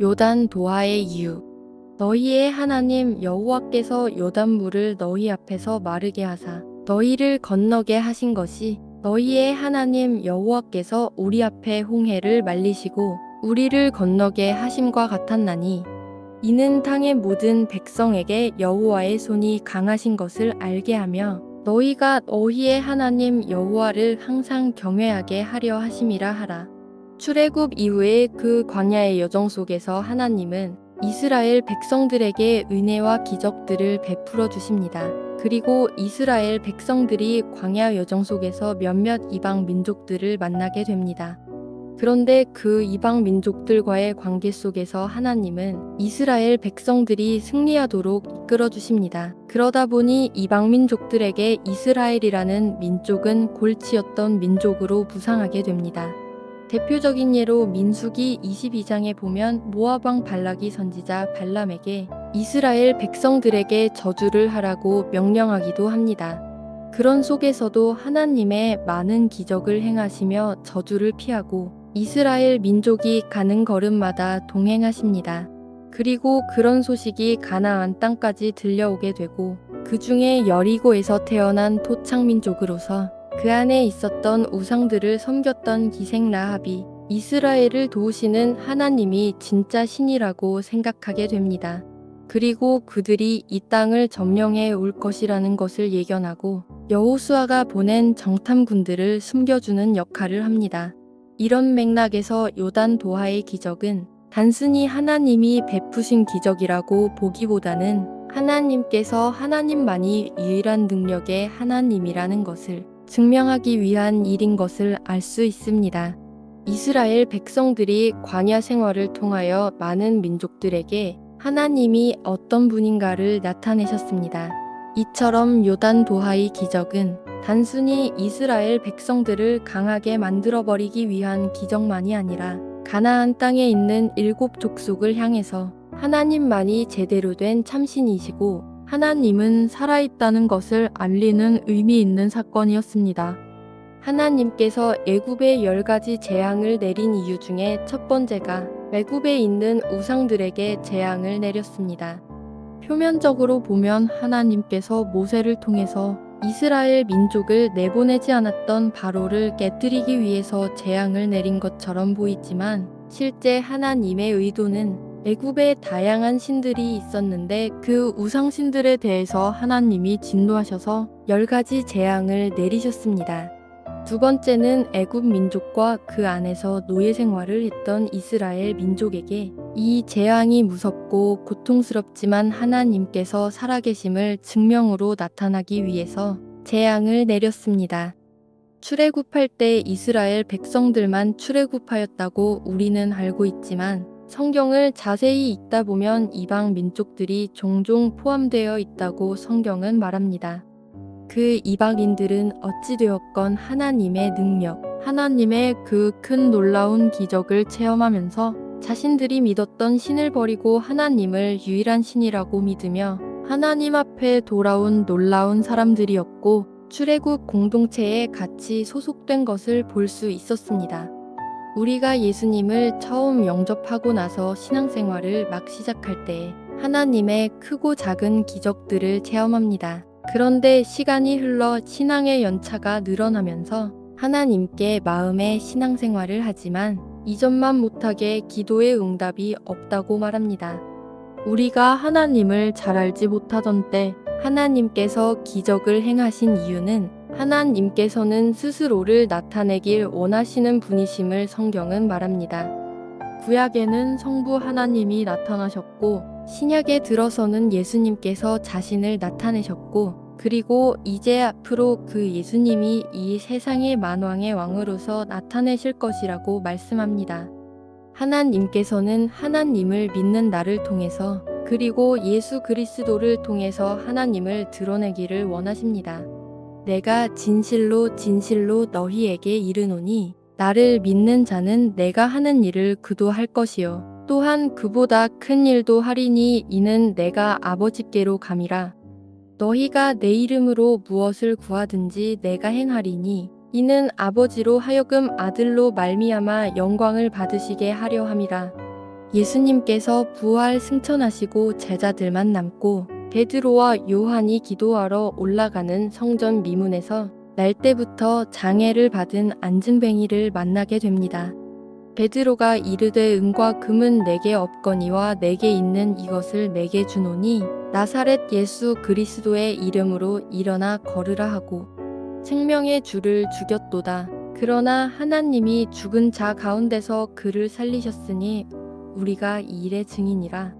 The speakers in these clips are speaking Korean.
요단 도하의 이유 너희의 하나님 여호와께서 요단물을 너희 앞에서 마르게 하사 너희를 건너게 하신 것이 너희의 하나님 여호와께서 우리 앞에 홍해를 말리시고 우리를 건너게 하심과 같았나니 이는 땅의 모든 백성에게 여호와의 손이 강하신 것을 알게 하며 너희가 너희의 하나님 여호와를 항상 경외하게 하려 하심이라 하라. 출애굽 이후에 그 광야의 여정 속에서 하나님은 이스라엘 백성들에게 은혜와 기적들을 베풀어 주십니다. 그리고 이스라엘 백성들이 광야 여정 속에서 몇몇 이방 민족들을 만나게 됩니다. 그런데 그 이방 민족들과의 관계 속에서 하나님은 이스라엘 백성들이 승리하도록 이끌어 주십니다. 그러다 보니 이방 민족들에게 이스라엘이라는 민족은 골치였던 민족으로 부상하게 됩니다. 대표적인 예로 민수기 22장에 보면 모아방 발락이 선지자 발람에게 이스라엘 백성들에게 저주를 하라고 명령하기도 합니다. 그런 속에서도 하나님의 많은 기적을 행하시며 저주를 피하고 이스라엘 민족이 가는 걸음마다 동행하십니다. 그리고 그런 소식이 가나안 땅까지 들려오게 되고 그 중에 여리고에서 태어난 토착민족으로서 그 안에 있었던 우상들을 섬겼던 기생 라합이 이스라엘을 도우시는 하나님이 진짜 신이라고 생각하게 됩니다. 그리고 그들이 이 땅을 점령해 올 것이라는 것을 예견하고 여호수아가 보낸 정탐군들을 숨겨주는 역할을 합니다. 이런 맥락에서 요단 도하의 기적은 단순히 하나님이 베푸신 기적이라고 보기보다는 하나님께서 하나님만이 유일한 능력의 하나님이라는 것을 증명하기 위한 일인 것을 알 수 있습니다. 이스라엘 백성들이 광야 생활을 통하여 많은 민족들에게 하나님이 어떤 분인가를 나타내셨습니다. 이처럼 요단 도하의 기적은 단순히 이스라엘 백성들을 강하게 만들어버리기 위한 기적만이 아니라 가나안 땅에 있는 일곱 족속을 향해서 하나님만이 제대로 된 참신이시고 하나님은 살아있다는 것을 알리는 의미 있는 사건이었습니다. 하나님께서 애굽에 열 가지 재앙을 내린 이유 중에 첫 번째가 애굽에 있는 우상들에게 재앙을 내렸습니다. 표면적으로 보면 하나님께서 모세를 통해서 이스라엘 민족을 내보내지 않았던 바로를 깨뜨리기 위해서 재앙을 내린 것처럼 보이지만 실제 하나님의 의도는 애굽에 다양한 신들이 있었는데 그 우상 신들에 대해서 하나님이 진노하셔서 열 가지 재앙을 내리셨습니다. 두 번째는 애굽 민족과 그 안에서 노예 생활을 했던 이스라엘 민족에게 이 재앙이 무섭고 고통스럽지만 하나님께서 살아계심을 증명으로 나타나기 위해서 재앙을 내렸습니다. 출애굽할 때 이스라엘 백성들만 출애굽하였다고 우리는 알고 있지만 성경을 자세히 읽다 보면 이방 민족들이 종종 포함되어 있다고 성경은 말합니다. 그 이방인들은 어찌되었건 하나님의 능력, 하나님의 그 큰 놀라운 기적을 체험하면서 자신들이 믿었던 신을 버리고 하나님을 유일한 신이라고 믿으며 하나님 앞에 돌아온 놀라운 사람들이었고 출애굽 공동체에 같이 소속된 것을 볼 수 있었습니다. 우리가 예수님을 처음 영접하고 나서 신앙생활을 막 시작할 때 하나님의 크고 작은 기적들을 체험합니다. 그런데 시간이 흘러 신앙의 연차가 늘어나면서 하나님께 마음의 신앙생활을 하지만 이전만 못하게 기도의 응답이 없다고 말합니다. 우리가 하나님을 잘 알지 못하던 때 하나님께서 기적을 행하신 이유는 하나님께서는 스스로를 나타내길 원하시는 분이심을 성경은 말합니다. 구약에는 성부 하나님이 나타나셨고 신약에 들어서는 예수님께서 자신을 나타내셨고 그리고 이제 앞으로 그 예수님이 이 세상의 만왕의 왕으로서 나타내실 것이라고 말씀합니다. 하나님께서는 하나님을 믿는 나를 통해서 그리고 예수 그리스도를 통해서 하나님을 드러내기를 원하십니다. 내가 진실로 진실로 너희에게 이르노니 나를 믿는 자는 내가 하는 일을 그도 할 것이요. 또한 그보다 큰 일도 하리니 이는 내가 아버지께로 감이라. 너희가 내 이름으로 무엇을 구하든지 내가 행하리니 이는 아버지로 하여금 아들로 말미암아 영광을 받으시게 하려 함이라. 예수님께서 부활 승천하시고 제자들만 남고 베드로와 요한이 기도하러 올라가는 성전 미문에서 날 때부터 장애를 받은 안증뱅이를 만나게 됩니다. 베드로가 이르되 은과 금은 내게 없거니와 내게 있는 이것을 내게 주노니 나사렛 예수 그리스도의 이름으로 일어나 걸으라 하고 생명의 주를 죽였도다. 그러나 하나님이 죽은 자 가운데서 그를 살리셨으니 우리가 이 일의 증인이라.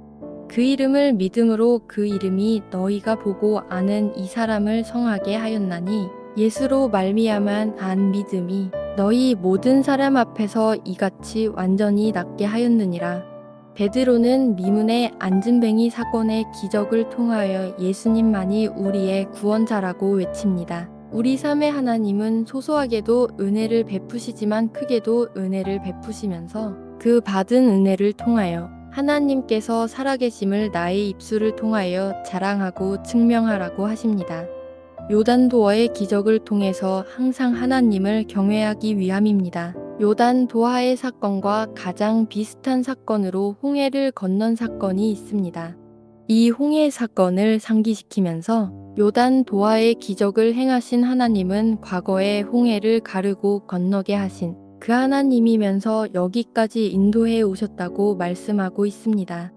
그 이름을 믿음으로 그 이름이 너희가 보고 아는 이 사람을 성하게 하였나니 예수로 말미암은 안 믿음이 너희 모든 사람 앞에서 이같이 완전히 낫게 하였느니라. 베드로는 미문의 안진뱅이 사건의 기적을 통하여 예수님만이 우리의 구원자라고 외칩니다. 우리 삶의 하나님은 소소하게도 은혜를 베푸시지만 크게도 은혜를 베푸시면서 그 받은 은혜를 통하여 하나님께서 살아계심을 나의 입술을 통하여 자랑하고 증명하라고 하십니다. 요단도어의 기적을 통해서 항상 하나님을 경외하기 위함입니다. 요단 도하의 사건과 가장 비슷한 사건으로 홍해를 건넌 사건이 있습니다. 이 홍해 사건을 상기시키면서 요단 도하의 기적을 행하신 하나님은 과거에 홍해를 가르고 건너게 하신 그 하나님이면서 여기까지 인도해 오셨다고 말씀하고 있습니다.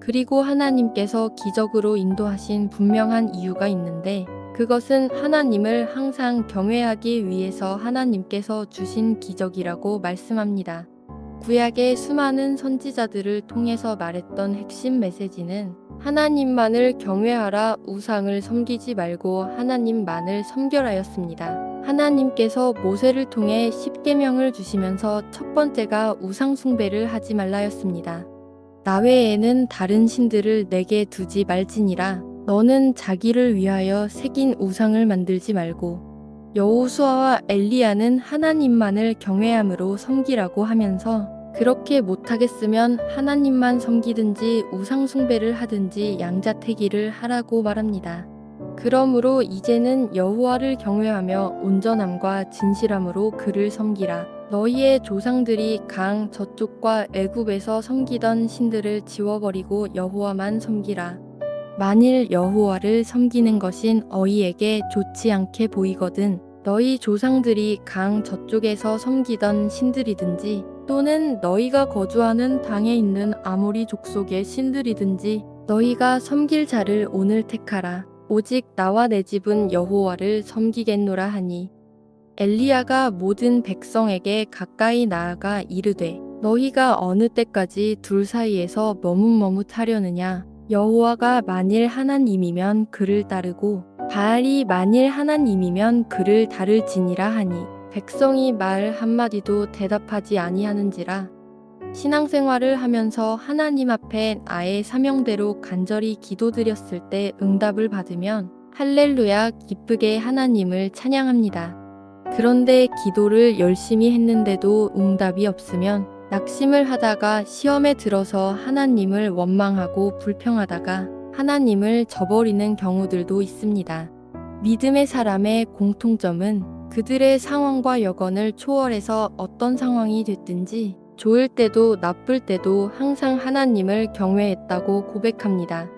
그리고 하나님께서 기적으로 인도하신 분명한 이유가 있는데 그것은 하나님을 항상 경외하기 위해서 하나님께서 주신 기적이라고 말씀합니다. 구약의 수많은 선지자들을 통해서 말했던 핵심 메시지는 하나님만을 경외하라 우상을 섬기지 말고 하나님만을 섬겨라였습니다. 하나님께서 모세를 통해 십계명을 주시면서 첫 번째가 우상 숭배를 하지 말라였습니다. 나 외에는 다른 신들을 내게 두지 말지니라 너는 자기를 위하여 새긴 우상을 만들지 말고 여호수아와 엘리야는 하나님만을 경외함으로 섬기라고 하면서 그렇게 못하겠으면 하나님만 섬기든지 우상 숭배를 하든지 양자태기를 하라고 말합니다. 그러므로 이제는 여호와를 경외하며 온전함과 진실함으로 그를 섬기라. 너희의 조상들이 강 저쪽과 애굽에서 섬기던 신들을 지워버리고 여호와만 섬기라. 만일 여호와를 섬기는 것인 어이에게 좋지 않게 보이거든 너희 조상들이 강 저쪽에서 섬기던 신들이든지 또는 너희가 거주하는 당에 있는 아모리 족속의 신들이든지 너희가 섬길 자를 오늘 택하라. 오직 나와 내 집은 여호와를 섬기겠노라 하니 엘리야가 모든 백성에게 가까이 나아가 이르되 너희가 어느 때까지 둘 사이에서 머뭇머뭇하려느냐? 여호와가 만일 하나님이면 그를 따르고 바알이 만일 하나님이면 그를 따를지니라 하니 백성이 말 한마디도 대답하지 아니하는지라 신앙생활을 하면서 하나님 앞에 나의 사명대로 간절히 기도드렸을 때 응답을 받으면 할렐루야 기쁘게 하나님을 찬양합니다. 그런데 기도를 열심히 했는데도 응답이 없으면 낙심을 하다가 시험에 들어서 하나님을 원망하고 불평하다가 하나님을 저버리는 경우들도 있습니다. 믿음의 사람의 공통점은 그들의 상황과 여건을 초월해서 어떤 상황이 됐든지 좋을 때도 나쁠 때도 항상 하나님을 경외했다고 고백합니다.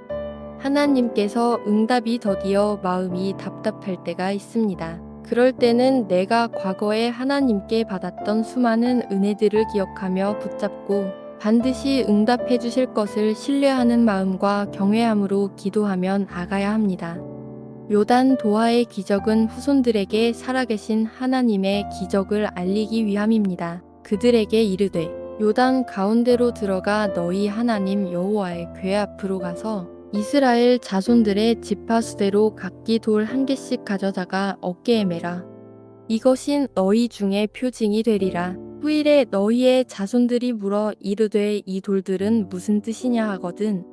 하나님께서 응답이 더디어 마음이 답답할 때가 있습니다. 그럴 때는 내가 과거에 하나님께 받았던 수많은 은혜들을 기억하며 붙잡고 반드시 응답해 주실 것을 신뢰하는 마음과 경외함으로 기도하면 아가야 합니다. 요단 도하의 기적은 후손들에게 살아계신 하나님의 기적을 알리기 위함입니다. 그들에게 이르되 요단 가운데로 들어가 너희 하나님 여호와의 궤 앞으로 가서 이스라엘 자손들의 지파수대로 각기 돌 한 개씩 가져다가 어깨에 매라. 이것인 너희 중에 표징이 되리라. 후일에 너희의 자손들이 물어 이르되 이 돌들은 무슨 뜻이냐 하거든.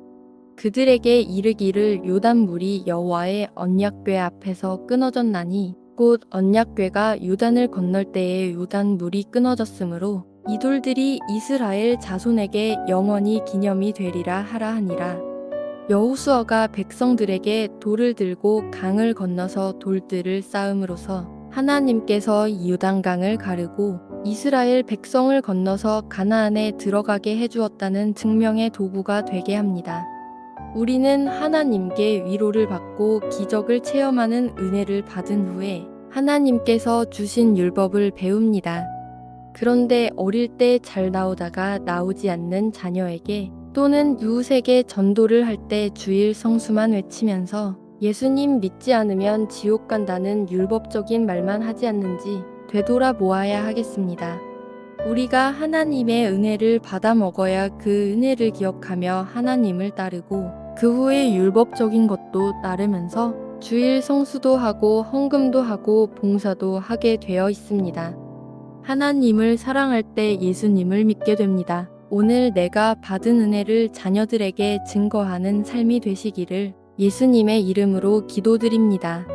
그들에게 이르기를 요단물이 여호와의 언약궤 앞에서 끊어졌나니 곧 언약궤가 요단을 건널 때에 요단물이 끊어졌으므로 이 돌들이 이스라엘 자손에게 영원히 기념이 되리라 하라 하니라. 여호수아가 백성들에게 돌을 들고 강을 건너서 돌들을 쌓음으로써 하나님께서 유단강을 가르고 이스라엘 백성을 건너서 가나안에 들어가게 해주었다는 증명의 도구가 되게 합니다. 우리는 하나님께 위로를 받고 기적을 체험하는 은혜를 받은 후에 하나님께서 주신 율법을 배웁니다. 그런데 어릴 때 잘 나오다가 나오지 않는 자녀에게 또는 이웃에게 전도를 할 때 주일 성수만 외치면서 예수님 믿지 않으면 지옥 간다는 율법적인 말만 하지 않는지 되돌아 보아야 하겠습니다. 우리가 하나님의 은혜를 받아 먹어야 그 은혜를 기억하며 하나님을 따르고 그 후에 율법적인 것도 따르면서 주일 성수도 하고 헌금도 하고 봉사도 하게 되어 있습니다. 하나님을 사랑할 때 예수님을 믿게 됩니다. 오늘 내가 받은 은혜를 자녀들에게 증거하는 삶이 되시기를 예수님의 이름으로 기도드립니다.